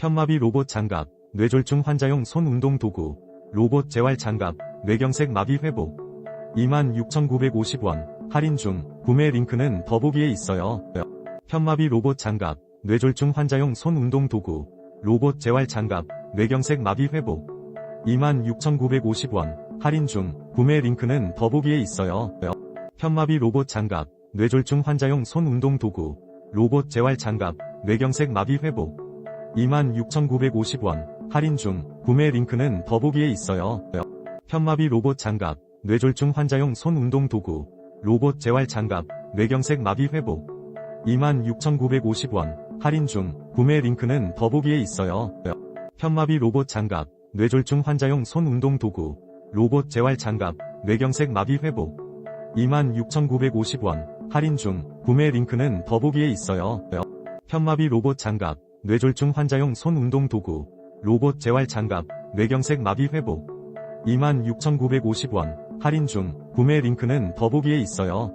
편마비 로봇 장갑, 뇌졸중 환자용 손 운동 도구, 로봇 재활 장갑, 뇌경색 마비 회복. 26,950원, 할인 중, 구매 링크는 더보기에 있어요. 편마비 로봇 장갑, 뇌졸중 환자용 손 운동 도구, 로봇 재활 장갑, 뇌경색 마비 회복. 26,950원, 할인 중, 구매 링크는 더보기에 있어요. 편마비 로봇 장갑, 뇌졸중 환자용 손 운동 도구, 로봇 재활 장갑, 뇌경색 마비 회복. 26,950원, 할인 중, 구매 링크는 더보기에 있어요. 편마비 로봇 장갑, 뇌졸중 환자용 손 운동 도구, 로봇 재활 장갑, 뇌경색 마비 회복. 26,950원, 할인 중, 구매 링크는 더보기에 있어요. 편마비 로봇 장갑, 뇌졸중 환자용 손 운동 도구, 로봇 재활 장갑, 뇌경색 마비 회복. 26,950원, 할인 중, 구매 링크는 더보기에 있어요. 편마비 로봇 장갑, 뇌졸중 환자용 손 운동 도구, 로봇 재활 장갑, 뇌경색 마비 회복. 26,950원, 할인 중, 구매 링크는 더보기에 있어요.